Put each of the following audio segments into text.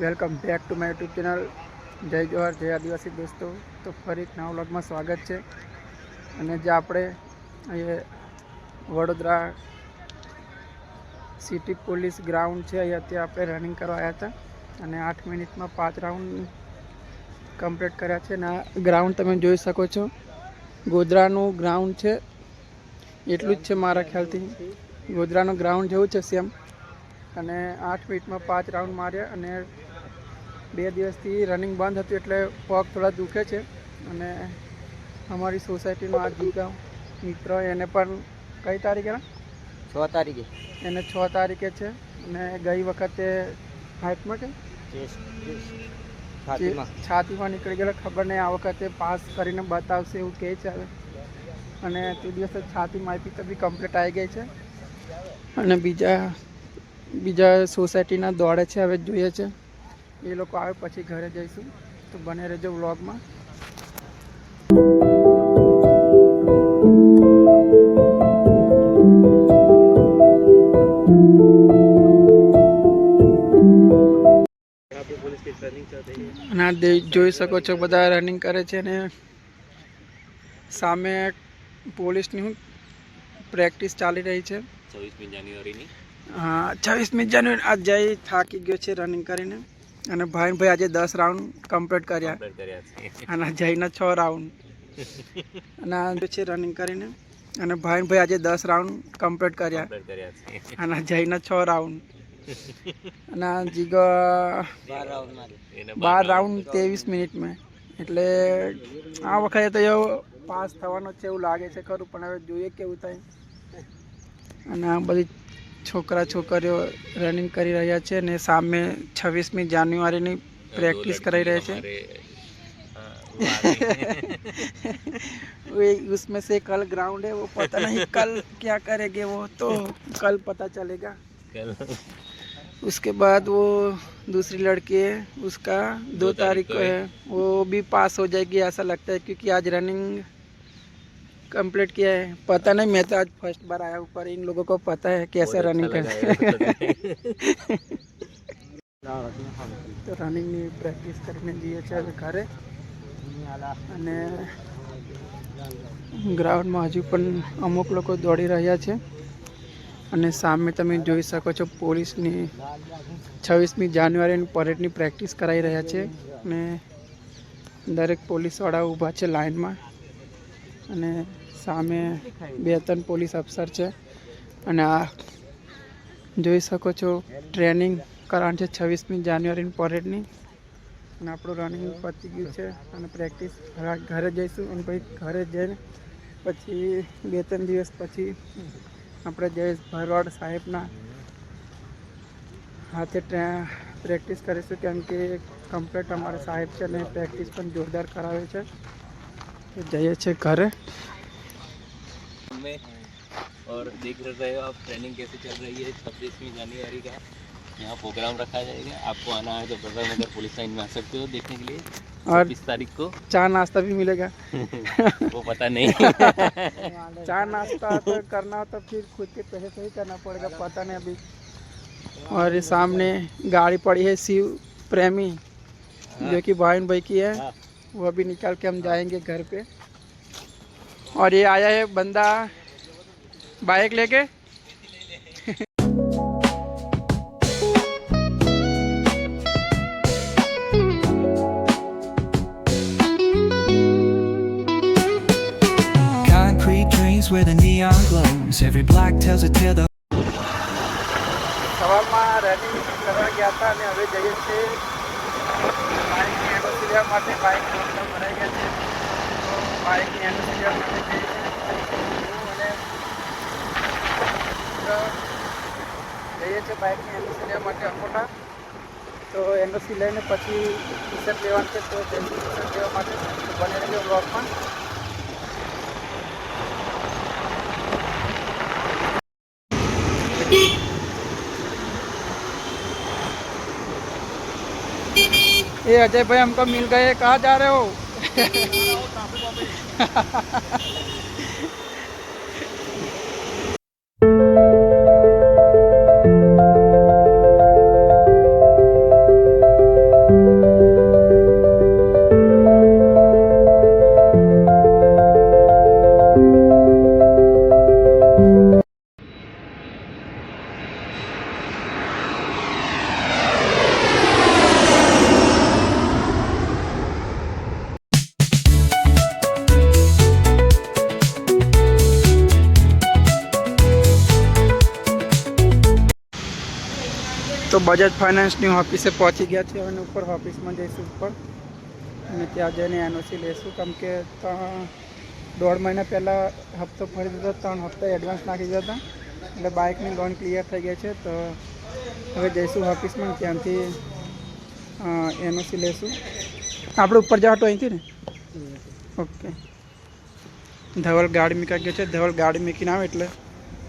Welcome back to my YouTube channel. જય જવાહર જય આદિવાસી દોસ્તો. તો ફરી એક નવા વ્લોગમાં સ્વાગત છે. અને જે આપણે એ વડોદરા સિટી પોલીસ ગ્રાઉન્ડ છે, અહીંયા અત્યારે આપણે રનિંગ કરવા આવ્યા હતા. અને આઠ મિનિટમાં પાંચ રાઉન્ડ કમ્પ્લીટ કર્યા છે. અને આ ગ્રાઉન્ડ તમે જોઈ શકો છો. ગોધરાનું ગ્રાઉન્ડ છે. એટલું જ છે મારા ખ્યાલથી. ગોધરાનું ગ્રાઉન્ડ જેવું છે સેમ અને આઠ મિનિટમાં પાંચ રાઉન્ડ માર્યા અને બે દિવસથી રનિંગ બંધ હતું એટલે પગ થોડા દુખે છે. અને અમારી સોસાયટીનો આ જીગા મિત્ર એને પણ કઈ તારીખે? છ તારીખે. એને છ તારીખે છે. અને ગઈ વખતે હાઈટમાં કે? છાતીમાં. છાતીમાં નીકળી ગયેલા. ખબર નહીં આ વખતે પાસ કરીને બતાવશે એવું કહે છે હવે. અને તે દિવસે છાતીમાં આપી તો બી કમ્પ્લીટ આવી ગઈ છે. અને બીજા બીજા સોસાયટીના દોડે છે હવે જોઈએ છે. એ લોકો આવે પછી ઘરે જઈશું. તો બને રહેજો વ્લોગમાં. ના જોઈ શકો છો બધા રનિંગ કરે છે ને. સામે પોલીસની પ્રેક્ટિસ ચાલી રહી છે. છવ્વીસમી જાન્યુઆરીની? હા છવ્વીસમી જાન્યુઆરી આજ જઈ થાકી ગયો છે રનિંગ કરીને. અને ભાઈ ભાઈ આજે દસ રાઉન્ડ કમ્પ્લીટ કર્યા. અને જઈને છ રાઉન્ડ અને આ છે રનિંગ કરીને. અને ભાઈ ભાઈ આજે દસ રાઉન્ડ કમ્પ્લીટ કર્યા. અને જઈને છ રાઉન્ડ અને જીગો રાઉન્ડ બાર રાઉન્ડ ત્રેવીસ મિનિટમાં. એટલે આ વખતે તો એવો પાસ થવાનો છે એવું લાગે છે ખરું પણ હવે જોઈએ કેવું થાય. અને આ બધી છોકરા છોકરીઓ રનિંગ કરી રહ્યા છે અને સામે છવ્વીસમી જાન્યુઆરીની પ્રેક્ટિસ કરાઈ રહ્યા છે वो उसमें से कल ग्राउंड है वो पता नहीं कल क्या करेंगे वो तो कल पता चलेगा उसके बाद वो दूसरी लड़की है उसका दो तारीख को है वो भी पास हो जाएगी ऐसा लगता है क्योंकि आज रनिंग कंप्लीट किया है पता नहीं मैं तो आज फर्स्ट बार आया हूँ पर इन लोगों को पता है कैसे रनिंग कर તો રનિંગની પ્રેક્ટિસ કરીને જઈએ છીએ હવે ઘરે અને ગ્રાઉન્ડમાં હજુ પણ અમુક લોકો દોડી રહ્યા છે અને સામે તમે જોઈ શકો છો પોલીસની છવ્વીસમી જાન્યુઆરીની પરેડની પ્રેક્ટિસ કરાવી રહ્યા છે અને દરેક પોલીસવાળા ઊભા છે લાઇનમાં અને સામે બે ત્રણ પોલીસ અફસર છે. અને આ જોઈ શકો છો, ટ્રેનિંગ કરવાની છે છવ્વીસમી જાન્યુઆરીની પરેડની. અને આપણું રનિંગ પતી ગયું છે અને પ્રેક્ટિસ ઘરે જઈશું અને પછી ઘરે જઈને પછી બે ત્રણ દિવસ પછી આપણે જયેશ ભરવાડ સાહેબના હાથે પ્રેક્ટિસ કરીશું કેમ કે કમ્પ્લેટ અમારે સાહેબ છે અને પ્રેક્ટિસ પણ જોરદાર કરાવે છે. जाइए अच्छे घर है। और देख रहे हो आप ट्रेनिंग कैसे चल रही है छब्बीसवीं जनवरी का। यहाँ प्रोग्राम रखा जाएगा। आपको आना है तो प्रधान नगर पुलिस लाइन में आ सकते हो देखने के लिए। और इस तारीख को। चार नाश्ता भी मिलेगा। वो पता नहीं। चार नाश्ता तो करना हो तो फिर खुद के पैसे से ही करना पड़ेगा पता नहीं अभी। और सामने गाड़ी पड़ी है शिव प्रेमी हाँ। जो कि भाई भाई की है। हाँ। हाँ। वो अभी निकाल के हम जाएंगे घर पे और ये आया है बंदा बाइक लेके Concrete dreams where the neon glows. Every block tells a tale. The સવારમાં રનિંગ કરવા ગયા હતા અને હવે જઈએ છીએ NOC માટે બાઇક નંબર ભરાઈ ગયા છે. તો બાઇકની એનઓસી માટે જઈએ છીએ બાઇકની એનઓસી લેવા માટે અકોટા. તો એનઓસી લઈને પછી ટી શર્ટ લેવાનું છે, તો જઈશું ટી શર્ટ લેવા માટે બને રહેજો બ્લોગમાં ये अजय भाई हमको मिल गए कहाँ जा रहे हो બજાજ ફાઇનાન્સની ઓફિસે પહોંચી ગયા છે અને ઉપર ઓફિસમાં જઈશું ઉપર. અને ત્યાં જઈને એનઓસી લેશું કેમ કે ત્રણ, દોઢ મહિના પહેલાં હપ્તો ફરી દીધો, ત્રણ હપ્તા એડવાન્સ નાખી દીધા હતા. એટલે બાઇકની લોન ક્લિયર થઈ ગઈ છે, તો હવે જઈશું ઓફિસમાં ત્યાંથી એનઓસી લેશું આપણે ઉપર જવા તો અહીંથી ને? ઓકે. ધવલ ગાડી મૂકા ગયો છે. ધવલ ગાડી મૂકીને આવે એટલે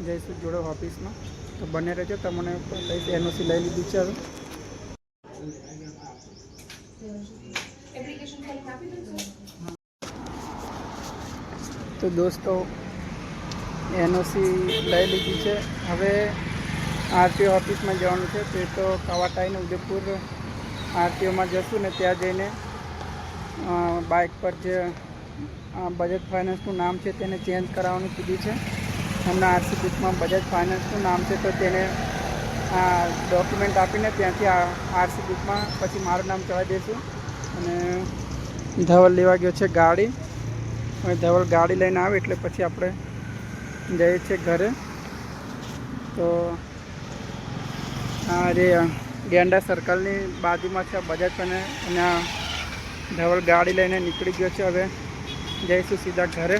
જઈશું જોડે ઓફિસમાં. તો બને રહેજો તમને એનઓસી લઈ લીધી છે તો દોસ્તો એનઓસી લઈ લીધી છે. હવે આરટીઓ ઓફિસમાં જવાનું છે તે તો કવાટાઈને ઉદયપુર આરટીઓમાં જશું ને ત્યાં જઈને બાઇક પર જે બજાજ ફાઇનાન્સનું નામ છે તેને ચેન્જ કરાવવાનું કીધું છે. હમણાં આરસી બુકમાં બજાજ ફાઇનાન્સનું નામ છે, તો તેને આ ડોક્યુમેન્ટ આપીને ત્યાંથી આ આરસી બુકમાં પછી મારું નામ ચડાવી દઈશું અને ધવલ લેવા ગયો છે ગાડી. હવે ધવલ ગાડી લઈને આવે એટલે પછી આપણે જઈએ છીએ ઘરે. તો આ જે ગેંડા સર્કલની બાજુમાં છે બજાજ અને અને આ ધવલ ગાડી લઈને નીકળી ગયો છે. હવે જઈશું સીધા ઘરે.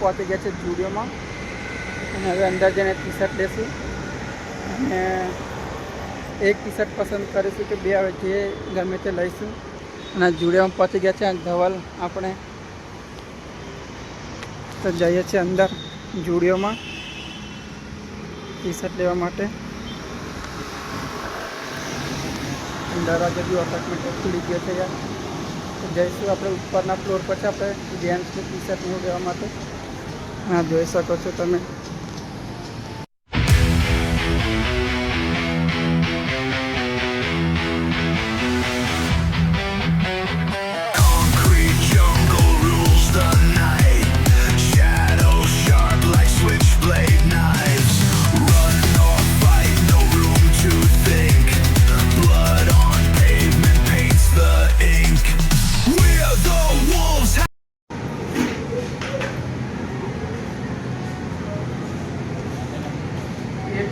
પહોંચી ગયા છે જુડિયોમાં અને હવે અંદર જઈને ટી શર્ટ લેશું. અને એક ટી શર્ટ પસંદ કરીશું કે બે હવે જે ગમે તે લઈશું. અને જુડિયામાં પહોંચી ગયા છે ધવલ આપણે. તો જઈએ છીએ અંદર જુડિયોમાં ટી શર્ટ લેવા માટે. દરવાજો બી અપાર્ટમેન્ટ ખુલી ગયો છે યાર. જઈશું આપણે ઉપરના ફ્લોર પર છે આપણે જેન્ટ્સની ટી શર્ટ લેવા માટે. હા જોઈ શકો છો તમે.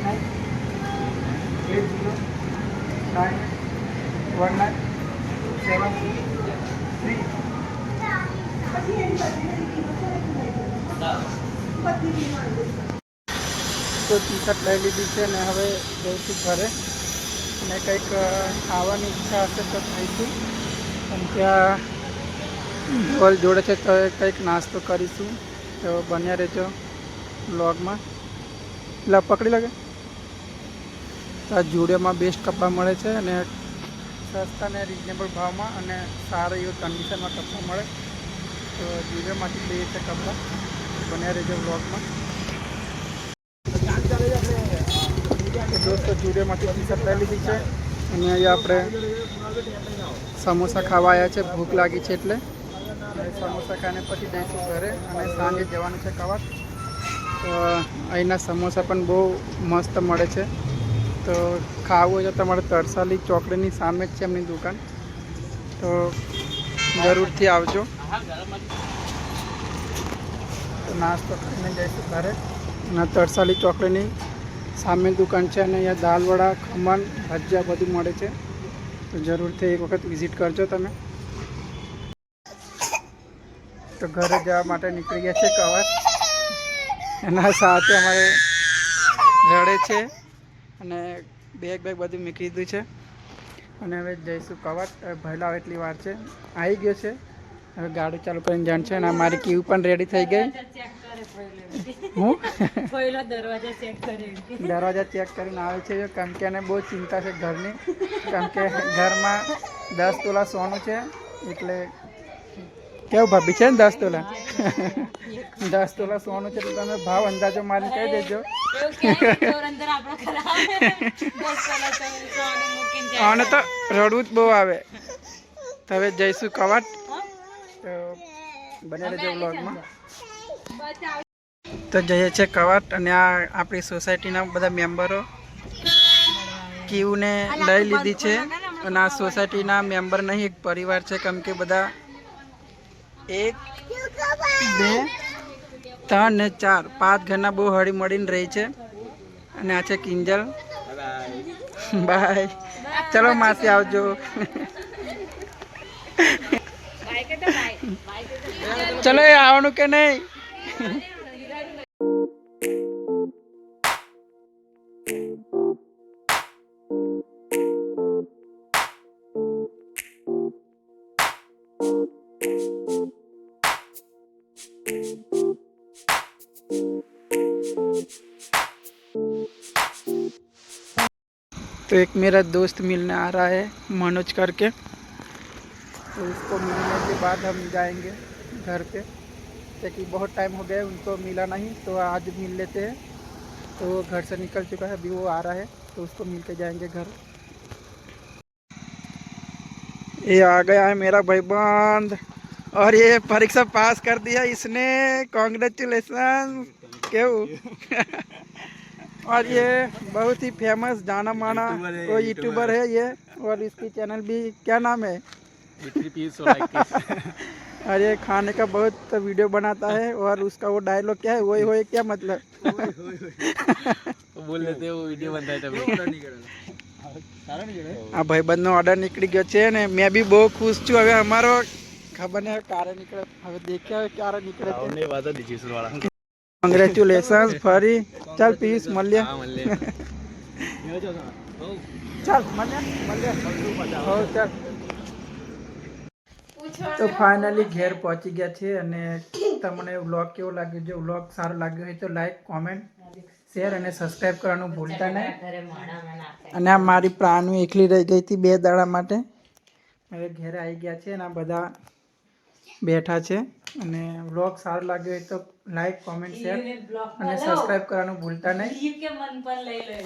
Nine eight zero nine one nine seven three તો ટી શર્ટ લઈ લીધી છે ને હવે જઈશું ઘરે. અને કંઈક ખાવાની ઈચ્છા હશે તો ખાઈશું. અને ત્યાં ઢોલ જોડે છે તો કંઈક નાસ્તો કરીશું. તો બન્યા રહેજો બ્લોગમાં. એટલે પકડી લાગે તો આ જુડિયોમાં બેસ્ટ કપડાં મળે છે અને સસ્તા ને રિઝનેબલ ભાવમાં અને સારા એવી કન્ડિશનમાં કપડાં મળે. તો જુડિયોમાંથી લઈએ છે કપડાં. બન્યા રહેજો બ્લોગમાં દોસ્તો, જુડિયોમાંથી ટી શર્ટ લઈ લીધી છે. અને અહીંયા આપણે સમોસા ખાવા આવ્યા છે. ભૂખ લાગી છે એટલે. સમોસા ખાઈને પછી જઈશું ઘરે. અને સાંજે જવાનું છે ખાવા તો અહીંના સમોસા પણ બહુ મસ્ત મળે છે. તો ખાવું હોય તો તમારે તરસાલી ચોકડીની સામે જ છે એમની દુકાન. તો જરૂરથી આવજો. તો નાસ્તો કરીને જઈશું ઘરે. અને તરસાલી ચોકડીની સામે દુકાન છે અને અહીંયા દાલવડા ખમણ, ભજીયા બધું મળે છે. તો જરૂરથી એક વખત વિઝિટ કરજો તમે. તો ઘરે જવા માટે નીકળી ગયા છે કવર એના સાથે અમારે રડે છે. અને બેગ બેગ બધું મૂકી દીધું છે. અને હવે જઈશું કવર ભયલા એટલી વાર છે. આવી ગયો છે. હવે ગાડી ચાલુ કરીને જાણ છે અને મારી ક્યુ પણ રેડી થઈ ગઈ. હું? દરવાજા ચેક કરીને આવે છે. કેમ કે એને બહુ ચિંતા છે ઘરની. કેમ કે ઘરમાં દસ તોલા સોનું છે. એટલે કેવું ભાભી છે ને દસ તોલા? દસ તોલા સોનું છે તો તમે ભાવ અંદાજો મારી કહી દેજો. આને તો રડવું જ બહુ આવે. તો હવે જઈશું કવાટ. તો બને રહેજો બ્લોગમાં તો જઈએ છે કવાટ અને આ આપણી સોસાયટીના બધા મેમ્બરો કીવને લઈ લીધી છે. અને આ સોસાયટીના મેમ્બર નહીં એક પરિવાર છે કેમ કે બધા એક બે ત્રણ ને ચાર. પાંચ ઘરના બહુ હળી મળીને રહી છે. અને આ છે કિંજલ. બાય. ચલો માસી આવજો. ચલો એ આવવાનું કે નહીં? तो एक मेरा दोस्त मिलने आ रहा है, मनोज करके। तो उसको मिलने के बाद हम जाएँगे घर पे। क्योंकि बहुत टाइम हो गया, उनको मिला नहीं तो आज मिल लेते हैं। तो वो घर से निकल चुका है, अभी वो आ रहा है तो उसको मिल के जाएँगे घर। ये आ गया है मेरा भाईबंद। और ये परीक्षा पास कर दिया इसने। कॉन्ग्रेचुलेसन क्यों? और ये बहुत ही फेमस जाना माना वो यूट्यूबर है ये और इसकी चैनल भी क्या नाम है और ये खाने का बहुत वीडियो बनाता है और उसका वो डायलॉग क्या है वही होए क्या मतलब बोल लेते हैं वो वीडियो बनता है तभी આ ભાઈબંધનો ઓર્ડર નીકળી ગયો છે ને મેં બી બહુ ખુશ છું હવે અમારો ખબર નહીં હવે ક્યારે નીકળે હવે દેખ્યા હવે ક્યારે નીકળે છે वादा दीजिए सुन કોંગ્રેચ્યુલેશન્સ ફરી ચાલ પીસ મળ્યા ચાલ ચાલ તો ફાઇનલી ઘેર પહોંચી ગયા છે અને તમને વ્લોગ કેવો લાગ્યો? જો વ્લોગ સારો લાગ્યો હોય તો લાઈક કોમેન્ટ શેર અને સબસ્ક્રાઈબ કરવાનું ભૂલતા નહીં. અને આ મારી પ્રાણું એકલી રહી ગઈ હતી બે દાડા માટે. હવે ઘેર આવી ગયા છે અને આ બધા બેઠા છે. અને વ્લોગ સારો લાગ્યો હોય તો લાઈક કોમેન્ટ શેર અને સબસ્ક્રાઇબ કરવાનું ભૂલતા નહીં. કે મન પણ લઈ લે.